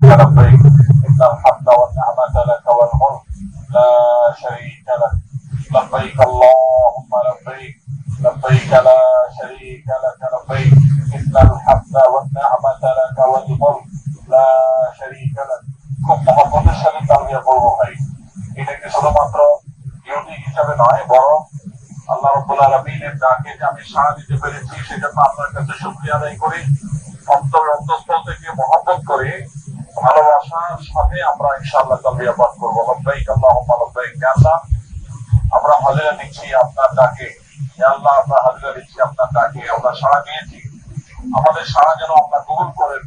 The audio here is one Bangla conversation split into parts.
لبيك إن الحمد والنعمة لك والملك لا شريك لك لبيك اللهم لبيك لبيك لا شريك لك لبيك إن الحمد والنعمة لك والملك لا شريك لك খুব মহব্বতের সাথে তালবিয়া করবো ভাই এটা কি শুধুমাত্র ডিউটি হিসাবে নয় বরং আল্লাহ রব্বুল আলমিনের ডাকে যে আমি সাড়া দিতে পেরেছি সেজন্য আপনার কাছে শুক্রিয়া আদায় করি অন্তর অন্তঃস্থল থেকে মহব্বত করে ভালোবাসার সাথে আমরা ইনশাআল্লাহ তালবিয়া পাঠ করব। লব্বাইক আল্লাহুম্মা, লব্বাইক আল্লাহ। আমরা হাজিরা দিচ্ছি আপনার ডাকে। আল্লাহ, আমরা হাজিরা দিচ্ছি আপনার ডাকে। আমরা সাড়া দিয়েছি। আমাদের সাড়া যেন আপনার কবুল করেন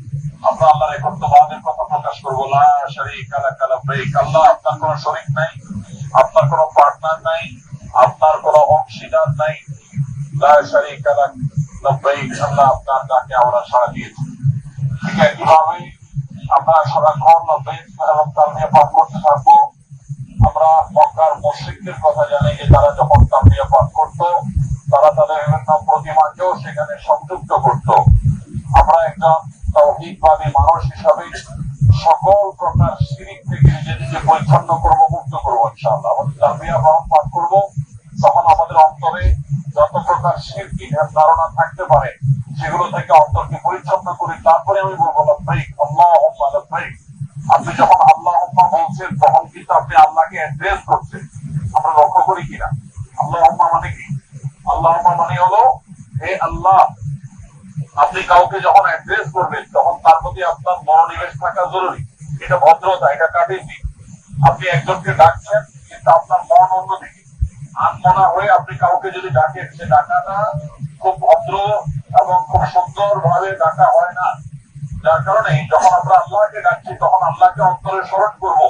আমরা আল্লাহর একত্ববাদের কথা প্রকাশ করব। লা শারীকা লাকা, লাব্বাইক আল্লাহ। আপনার কোনো শরীক নাই। আপনার কোনো পার্টনার নাই। আপনার কোনো অংশীদার নাই। লা শারীকা লাক, লাব্বাইক আল্লাহ। আপনার ডাকে আমরা সাড়া দিয়েছি। ঠিক একইভাবে সারাক্ষণ এবং পাঠ করতে থাকব। আমরা কথা জানি যে তারা যখন পাঠ তারা তাদের বিভিন্ন সেখানে সংযুক্ত আমরা মানুষ হিসাবে সকল প্রকার থেকে পরিচ্ছন্ন করব, মুক্ত করব পাঠ করব। তখন আমাদের অন্তরে যত প্রকার ধারণা থাকতে পারে সেগুলো থেকে অন্তরকে পরিচ্ছন্ন করে তারপরে আমি বলব লব্বাইক আল্লাহুম্মা লব্বাইক আপনি যখন আল্লাহ বলছেন তখন কিন্তু আপনি আল্লাহকে অ্যাড্রেস করছেন আমরা লক্ষ্য করি কিনা আল্লাহ মানে কি আল্লাহ মানে হলো হে আল্লাহ আপনি কাউকে যখন অ্যাড্রেস করবেন, তখন তার প্রতি আপনার মনোনিবেশ থাকা জরুরি। এটা ভদ্রতা, এটা কাটিয়ে আপনি একজনকে ডাকছেন, কিন্তু আপনার মন অন্যদিকে। আনমনা হয়ে আপনি কাউকে যদি ডাকেন, সে ডাকাটা খুব ভদ্র এবং খুব সুন্দর ভাবে ডাকা হয় না। যার কারণে যখন আমরা আল্লাহকে ডাকছি, তখন আল্লাহকে অন্তরে স্মরণ করব,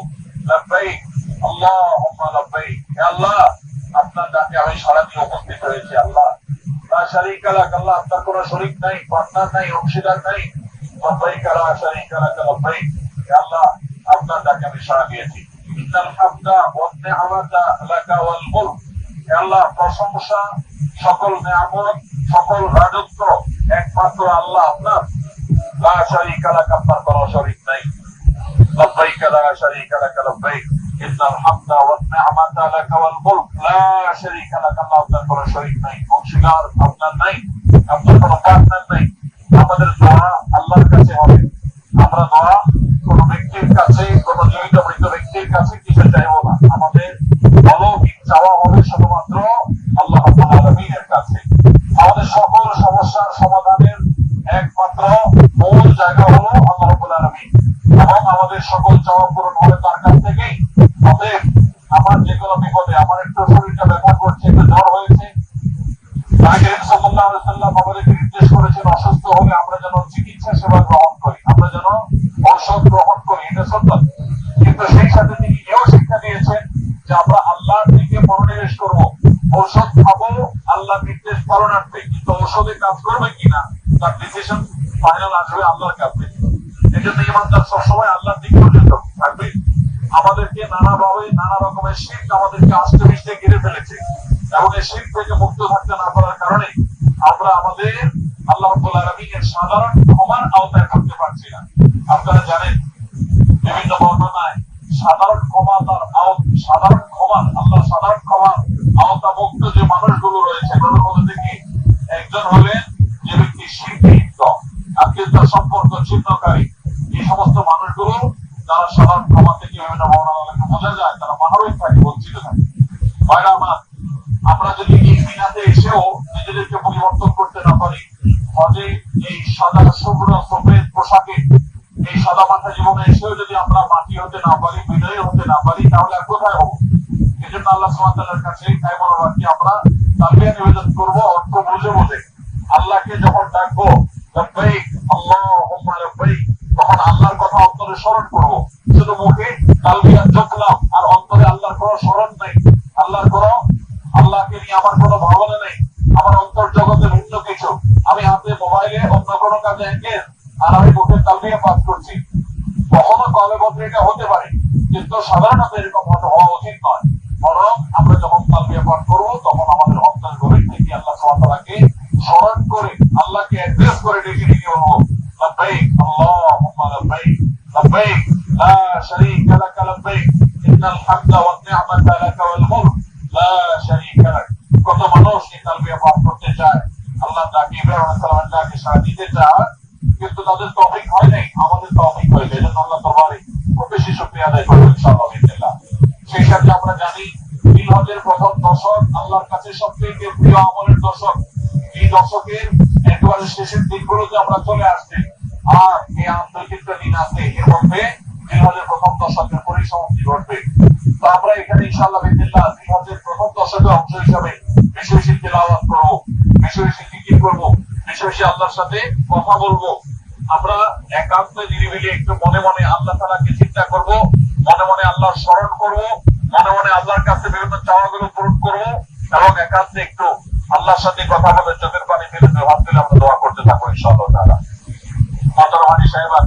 লাব্বাইক আল্লাহ লাব্বাইক। হে আল্লাহ, আপনার ডাকে আমি সারাদিন উপস্থিত হয়েছি, আল্লাহ। লা শারীকা লাক আল্লাহ আপনার কোনো শরীক নাই পার্টনার নাই অংশীদার নাই লাব্বাইক লা শারীকা লাক লাব্বাইক হে আল্লাহ আপনার ডাকে আমি সারা দিয়েছি ইন্নাল হামদা ওয়ান নি'মাতা লাকা ওয়াল মুলক হে আল্লাহ প্রশংসা সকল নিয়ামত সকল রাজত্ব একমাত্র আল্লাহ আপনার লা শারীকা লাক আপনার কোনো শরীক নাই لبيك لا شريك لك لبيك إن الحمد والنعمة لك والملك لا شريك لك الله আপনার কোনো শরীক নাই অংশীদার সমাধানের একমাত্র মূল জায়গা হলো আল্লাহ রাব্বুল আলামিন। এবং আমাদের সকল চাওয়া পূরণ হবে তার কাছ থেকেই। আমার যে কোনো বিপদে আমার একটু শরীরটা ব্যথা করছে, একটু জ্বর হয়েছে। আমাদেরকে নির্দেশ করেছেন, অসুস্থ হলে আমরা যেন চিকিৎসা সেবা গ্রহণ করি, আমরা যেন ঔষধ গ্রহণ করি, এটা সত্য। কিন্তু সেই সাথে তিনি এও শিক্ষা দিয়েছেন যে আমরা আল্লাহর দিকে মনোনিবেশ করব। ঔষধ খাব, আল্লাহ নির্দেশ পালনার্থে কিন্তু ঔষধে কাজ করবে কিনা, তার ডিসিশন ফাইনাল আসবে আল্লাহর কাছে। এই জন্য ইমানদার সবসময় আল্লাহর দিক পর্যন্ত থাকবে। আমাদেরকে নানাভাবে, নানা রকমের শীত আমাদেরকে আস্তে মিশতে ঘিরে ফেলেছে। এবং এই শীত থেকে মুক্ত থাকতে না পারার কারণে আমরা আমাদের আল্লাহ রব্বুল আলমিনের সাধারণ ক্ষমার আওতায় থাকতে পারছি না। আপনারা জানেন, বিভিন্ন বর্ণনায় সাধারণ ক্ষমা তার আওত সাধারণ ক্ষমা, আল্লাহ সাধারণ ক্ষমা আওতা মুক্ত যে মানুষগুলো রয়েছে, তাদের মধ্যে থেকে একজন হলেন যে ব্যক্তি শিল্পীত্ব আত্মীয়তার সম্পর্ক ছিন্নকারী। এই সমস্ত মানুষগুলো তারা সাধারণ ক্ষমা থেকে বিভিন্ন বর্ণনাকে বোঝা যায়, তারা মানবিক থাকে বঞ্চিত থাকে। ভাইরা আমার, আমরা যদি এই মিনাতে এসেও নিজেদেরকে পরিবর্তন করতে না পারি হজে এই সাদা শুভ্র সফেদ পোশাকে, এই সাদা মাথা জীবনে এসেও যদি আমরা মাটি হতে না পারি, বিনয়ী হতে না পারি, তাহলে কোথায় হব? এই জন্য আল্লাহ সুমাতার কাছে তাই মনোভাবকে আমরা তালবিয়া নিবেদন করব, অর্থ বুঝে বুঝে। আল্লাহকে যখন ডাকবো তখন আল্লাহর কথা অন্তরে স্মরণ করব। শুধু মুখে তালবিয়া জপলাম আর অন্তরে আল্লাহর কোনো স্মরণ নাই। আল্লাহর কোনো, আল্লাহকে নিয়ে আমার কোনো ভাবনা নেই। আমার অন্তর জগতে ভিন্ন কিছু। আমি হাতে মোবাইলে অন্য কোনো কাজে এঙ্গেজ আর আমি মুখে তালবিয়া পাঠ করছি। কখনো কবে বছর এটা হতে পারে, কিন্তু সাধারণত شريك لك لبيك إن الحمد والنعمة لك والملك لا شريك لك কত মানুষ এই তালবিয়া পাঠ করতে চায় আল্লাহ ডাকে ইব্রাহিম সালামের ডাকে সারা দিতে চায় কিন্তু তাদের তফিক হয় নাই আমাদের তফিক হয়েছে এই জন্য আল্লাহ তোমার খুব বেশি শুক্রিয়া আদায় করবো ইনশাআল্লাহ বিদিল্লাহ। সেই সাথে আমরা জানি জিলহজের প্রথম দশক আল্লাহর কাছে সবথেকে প্রিয় আমলের দশক এই দশকের একেবারে শেষের দিনগুলোতে আমরা চলে আসছি আর এই আন্তর্জাতিক দিন আছে এর মধ্যে জিলহজের প্রথম দশকের পরিসমাপ্তি ঘটবে। তো আমরা এখানে ইনশাআল্লাহ বিদিল্লাহ জিলহজের প্রথম দশকের অংশ হিসাবে বেশি তেলাওয়াত করব বেশি বেশি জিকির করব বেশি আল্লাহর সাথে কথা বলব। আমরা একান্ত নিরিবিলি একটু মনে মনে আল্লাহ তালাকে চিন্তা করব, মনে মনে আল্লাহর স্মরণ করব, মনে মনে আল্লাহর কাছে বিভিন্ন চাওয়াগুলো পূরণ করব এবং একান্তে একটু আল্লাহর সাথে কথা বলে চোখের পানি ফেলে হাত দোয়া করতে থাকব ইনশাআল্লাহ তাআলা। মাতারহানি সাহেবান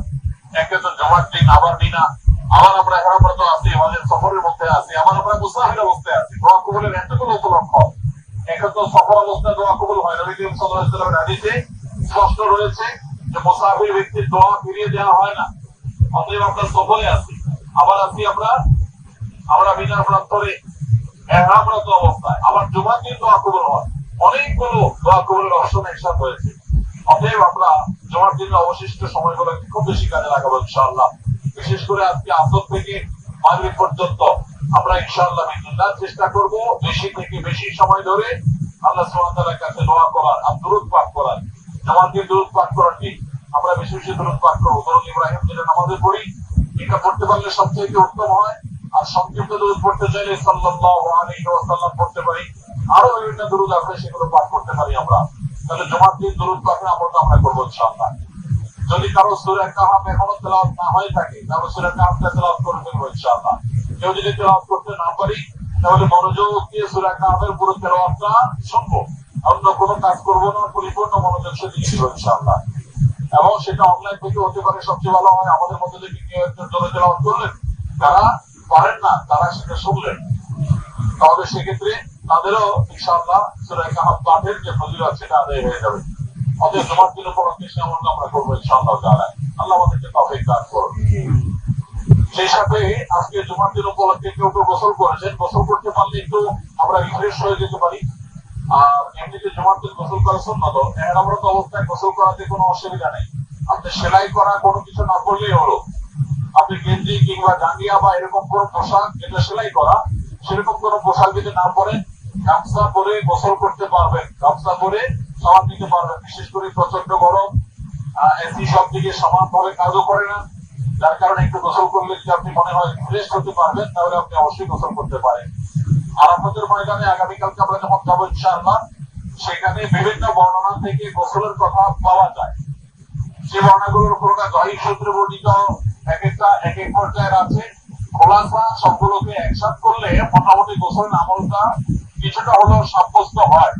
একে তো জমার দিন, আবার দিনা আবার আমরা এখন আমরা তো আছি, আমাদের সফরের মধ্যে আছি, আবার আমরা মুসাফির অবস্থায় আছি। দোয়া কবুলের এতগুলো উপলক্ষ? এখন তো সফর অবস্থায় দোয়া কবুল হয় নবী করিম সাল্লাল্লাহু আলাইহি স্পষ্ট রয়েছে যে মুসাফির ব্যক্তির দোয়া ফিরিয়ে দেওয়া হয় না। অতএব আমরা সফরে আছি। আবার আছি আমরা আমরা বিনা প্রান্তরে এহরামরত অবস্থায়। আবার জুমার দিন দোয়া কবুল হয়। অনেকগুলো দোয়া কবুলের অপশন একসাথে হয়েছে। অতএব আমরা জমার দিন অবশিষ্ট সময়গুলো খুব বেশি কাজে লাগাবো, ইনশাআল্লাহ। বিশেষ করে আজকে আসর থেকে মাগরিব পর্যন্ত আমরা ইনশাআল্লাহ বিদিল্লাহ চেষ্টা করব বেশি থেকে বেশি সময় ধরে আল্লাহ সুবহানাহু কাছে দোয়া করার আর দুরূদ পাঠ করার। জমার দিন দুরূদ পাঠ করার কি? আমরা বেশি বেশি দুরূদ পাঠ করব। ধরুন ইব্রাহিম যেটা নামাজে পড়ি এটা পড়তে পারলে সবথেকে উত্তম হয়, আর সংক্ষিপ্ত দুরূদ পড়তে চাইলে সাল্লাল্লাহু আলাইহি ওয়াসাল্লাম পড়তে পারি। আরও বিভিন্ন দুরূদ আছে সেগুলো পাঠ করতে পারি আমরা। তাহলে জমার দিন দুরূদ পাঠের আমলটা আমরা করব ইনশাআল্লাহ। যদি কারও সুরা কাহাফ এখনও তেলাওয়াত না হয়ে থাকে, তাহলে সুরা কাহাফটা তেলাওয়াত করে ফেলব ইনশাআল্লাহ। কেউ যদি তেলাওয়াত করতে না পারি, তাহলে মনোযোগ দিয়ে সুরা কাহাফের পুরো তেলাওয়াতটা শুনব। অন্য কোনো কাজ করব না, পরিপূর্ণ মনোযোগ সে দিয়ে দিব ইনশাআল্লাহ। এবং সেটা অনলাইন থেকে হতে পারে, সবচেয়ে ভালো হয় আমাদের মধ্যে থেকে কেউ একজন জোরে তেলাওয়াত করলেন, যারা পারেন না, তারা সেটা শুনলেন, তাহলে সেক্ষেত্রে তাদেরও ইনশাআল্লাহ সুরা কাহাফ পাঠের যে ফজিলত সেটা আদায় হয়ে যাবে। অতএব জমার দিন উপলক্ষে সে আমলটা আমরা করব ইনশাআল্লাহ তাআলা। আল্লাহ আমাদেরকে তৌফিক দান করুন। সেই সাথে আজকে জমার দিন উপলক্ষে কেউ কেউ গোসল করেছেন। গোসল করতে পারলে একটু আমরা রিফ্রেশ হয়ে যেতে পারি। আর এমনিতে জমার দিন গোসল করা সুন্নত। এহরামরত অবস্থায় গোসল করাতে কোনো অসুবিধা নেই। আপনি সেলাই করা কোনো কিছু না করলেই হলো। আপনি গেঞ্জি কিংবা জাঙ্গিয়া বা এরকম কোনো পোশাক যেটা সেলাই করা, সেরকম কোনো পোশাক যদি না পরেন গামছা পরে গোসল করতে পারবেন, গামছা পরে সাবান নিতে পারবেন, বিশেষ করে প্রচণ্ড গরম। এসি সব দিকে সমান ভাবে কাজও করে না। যার কারণে একটু গোসল করলে যদি আপনি মনে হয় ফ্রেশ হতে পারবেন, তাহলে আপনি অবশ্যই গোসল করতে পারেন। আর আমাদের ময়দানে আগামীকালকে আমরা যখন যাব ইনশাআল্লাহ, সেখানে বিভিন্ন বর্ণনা থেকে গোসলের কথা পাওয়া যায়। সেই বর্ণনাগুলোর পুরোটা জয়ী সূত্রে বর্ণিত, এক একটা, এক এক পর্যায়ের আছে। খোলাসা সবগুলোকে একসাথ করলে মোটামুটি গোসল আমলটা কিছুটা হলেও সাব্যস্ত হয়।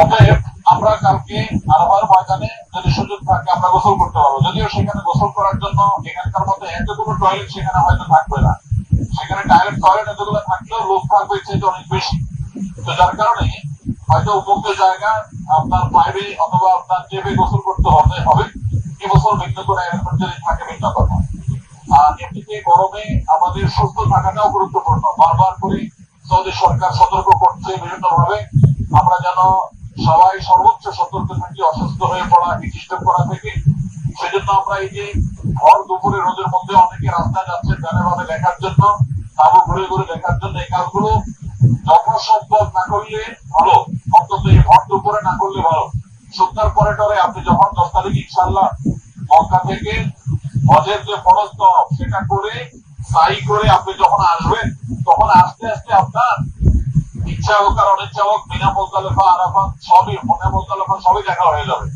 অতএব আমরা কালকে আরবার ময়দানে যদি সুযোগ থাকে আমরা গোসল করতে পারব। যদিও সেখানে গোসল করার জন্য এখানকার মধ্যে এতগুলো টয়লেট সেখানে হয়তো থাকবে না। সেখানে টয়লেট টয়লেট এতগুলো থাকলেও লোক থাকবে চাইতে অনেক বেশি। তো যার কারণে হয়তো উপযুক্ত জায়গা আপনার পাইবে অথবা আপনার জেবে গোসল করতে হবে হবে। এ বছর ভিন্ন করে এরকম যদি থাকে ভিন্ন কথা। আর এমনিতে গরমে আমাদের সুস্থ থাকাটাও গুরুত্বপূর্ণ। বারবার করে সৌদি সরকার সতর্ক করছে বিভিন্ন ভাবে আমরা যেন সবাই সর্বোচ্চ সতর্ক থাকি, অসুস্থ হয়ে পড়া বিশিষ্ট করা থেকে, সেজন্য আমরা এই যে ভর দুপুরে রোদের মধ্যে অনেকে রাস্তায় যাচ্ছে গানে ভাবে দেখার জন্য, তাবু ঘুরে ঘুরে দেখার জন্য, এই কাজগুলো যথাসম্ভব না করলে ভালো, অন্তত এই ভর দুপুরে না করলে ভালো। সন্ধ্যার পরে টরে আপনি যখন দশ তারিখ ইনশাল্লাহ মক্কা থেকে হজের যে ফরজ সেটা করে সাই করে আপনি যখন আসবেন, তখন আস্তে আস্তে আপনার ইচ্ছা হোক আর অনিচ্ছা হোক, বিনা মোলতালেফা আরাফাত সবই, মনে মোলতালেফা সবই দেখা হয়ে যাবে।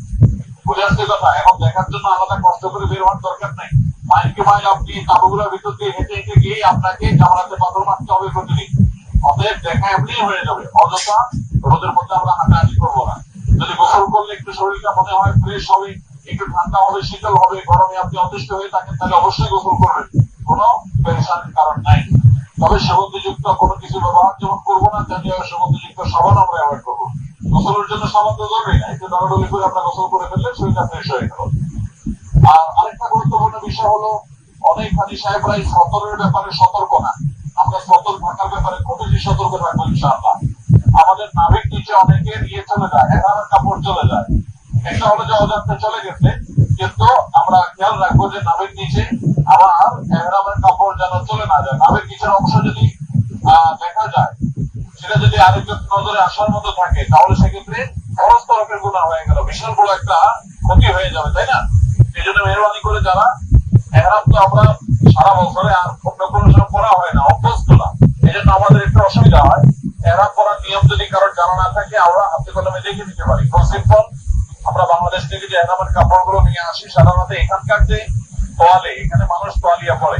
বুঝে আসছে কথা? এখন দেখার জন্য আলাদা কষ্ট করে বের হওয়ার দরকার নাই। মাইলকে মাইল আপনি তাবুগুলোর ভিতর দিয়ে হেঁটে হেঁটে গিয়ে আপনাকে জামালাতে পাথর মারতে হবে প্রতিদিন। অতএব দেখা এমনি হয়ে যাবে। অযথা রোদের মধ্যে আমরা হাঁটাহাঁটি করব না। যদি গোসল করলে একটু শরীরটা মনে হয় ফ্রেশ হবে, একটু ঠান্ডা হবে, শীতল হবে, গরমে আপনি অতিষ্ঠ হয়ে থাকেন, তাহলে অবশ্যই গোসল করবেন কোনো পেরেশানির কারণ নাই তবে সুগন্ধিযুক্ত কোনো কিছু ব্যবহার যেমন করব না, তেমনি সুগন্ধিযুক্ত সাবান আমরা অ্যাভয়েড করব। গোসলের জন্য সাবান তো জরুরি না, একটু দরডলি করে আমরা গোসল করে ফেললে শরীরটা ফ্রেশ হয়ে গেল। আর আরেকটা গুরুত্বপূর্ণ বিষয় হলো, অনেক হাজি সাহেবরা এই সতরের ব্যাপারে সতর্ক না। আমরা সতর্ক থাকার ব্যাপারে খুব বেশি সতর্ক থাকব ইনশাআল্লাহ। আমাদের নাবিক নিচে অনেকের ইয়ে চলে যায় এগারো কাপড় চলে যায়। একটা হলো যে অজান্তে চলে গেছে কিন্তু আমরা খেয়াল রাখব যে নাবিক নিচে আমার এহরামের কাপড় যেন চলে না যায় নাবিক নিচের অংশ যদি আহ, দেখা যায় সেটা যদি আরেকজন নজরে আসার মতো থাকে তাহলে সেক্ষেত্রে খরচ তরফের গুণা হয়ে গেল বিশাল বড় একটা ক্ষতি হয়ে যাবে তাই না এই জন্য মেহরবানি করে যারা এহরাম তো আমরা সারা বছরে আর অন্য কোনো সময় করা হয় না, অভ্যস্ত না। এই জন্য আমাদের একটু অসুবিধা হয়। এহরাম করার নিয়ম যদি কারোর জানা না থাকে, আমরা হাতে কলমে দেখে নিতে পারি। সিম্পল আমরা বাংলাদেশ থেকে যে এহরামের কাপড়গুলো নিয়ে আসি, সাধারণত এখানকার যে তোয়ালে, এখানে মানুষ তোয়ালিয়া পরে।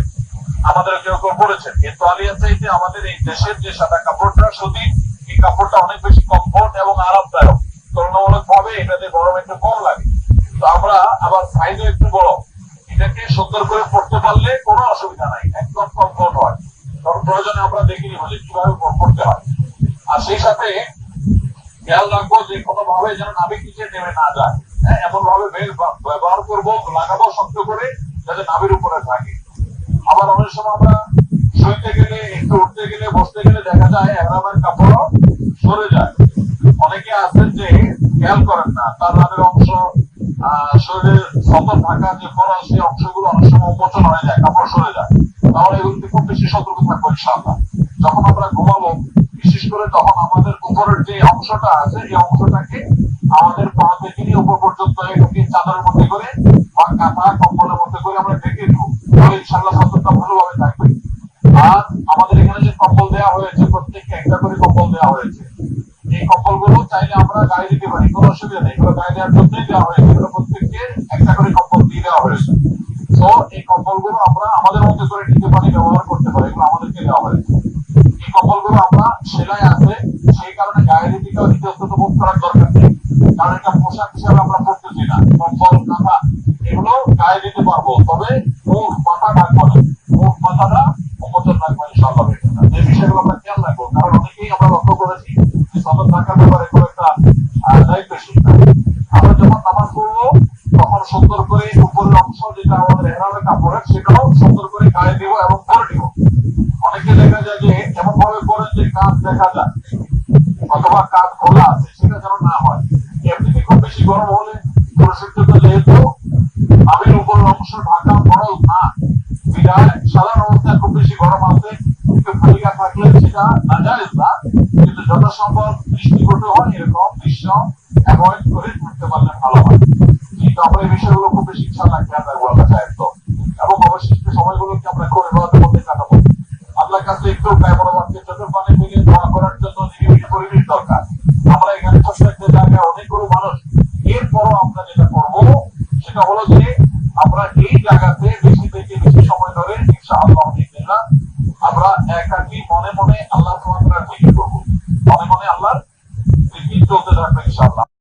আমাদের কেউ কেউ পড়েছেন এই তোয়ালিয়া চাইতে আমাদের এই দেশের যে সাদা কাপড়টা সুতি এই কাপড়টা অনেক বেশি কমফোর্ট এবং আরামদায়ক। তুলনামূলক ভাবে এটাতে গরম একটু কম লাগে তো আমরা আবার সাইজও একটু বড় এটাকে সুন্দর করে পড়তে পারলে কোনো অসুবিধা নাই একদম কমফোর্ট হয় তখন প্রয়োজনে আমরা দেখে নিব যে কীভাবে পড়তে হয় আর সেই সাথে খেয়াল রাখব যে কোনো ভাবে যেন নাবিক নিচে নেমে না যায়। হ্যাঁ এমন ভাবে বেল ব্যবহার করব, লাগাবো, শক্ত করে, যাতে নাবির উপরে থাকে। আবার অনেক সময় আমরা শুইতে গেলে, একটু উঠতে গেলে, বসতে গেলে দেখা যায় এহরামের কাপড় সরে যায়। অনেকে আছেন যে খেয়াল করেন না, তার রানের অংশ শরীরের সতর থাকা যে ফরজ সেই অংশগুলো অনেক সময় উন্মোচন হয়ে যায় কাপড় সরে যায়। তাহলে এগুলোতে খুব বেশি সতর্ক থাকব ইনশাআল্লাহ। মধ্যে করে আমরা দিব তাহলে ইনশাআল্লাহ সতর্কতা ভালোভাবে থাকবে। আর আমাদের এখানে যে কম্বল দেওয়া হয়েছে, প্রত্যেককে একটা করে কম্বল দেওয়া হয়েছে। এই কম্বলগুলো চাইলে আমরা গায়ে দিতে পারি, কোনো অসুবিধা নেই। এগুলো গায়ে দেওয়ার জন্যই দেওয়া হয়েছে। এগুলো প্রত্যেককে একটা করে কম্বল দিয়ে দেওয়া হয়েছে। তো এই কম্বলগুলো আমরা আমাদের মধ্যে করে নিতে পারি, ব্যবহার করতে পারি, এগুলো আমাদেরকে দেওয়া হয়েছে। এই কম্বলগুলো আমরা সেলাই আছে, সেই কারণে গায়ের দিকে ইতস্তত বোধ করার দরকার নেই। কারণ এটা পোশাক হিসাবে আমরা পড়তেছি না। কম্বল, কাঁথা এগুলো গায়ে দিতে পারব। তবে মুখ মাথা না মুখ মাথাটা উন্মোচন রাখব ইনশাআল্লাহ এই বিষয়গুলো আমরা খেয়াল রাখব। কারণ অনেকেই আমরা লক্ষ্য করেছি যে সতর্ক থাকার ব্যাপারে খুব একটা দায়িত্বশীল না। আমরা যখন নামাজ পড়ব, তখন সুন্দর করে উপরের অংশ যেটা আমাদের এহরামের কাপড়ের, সেটাও সুন্দর করে গায়ে দিব এবং করে দিব। অনেকে দেখা যায় যে এমন ভাবে করেন যে কাজ দেখা যায়।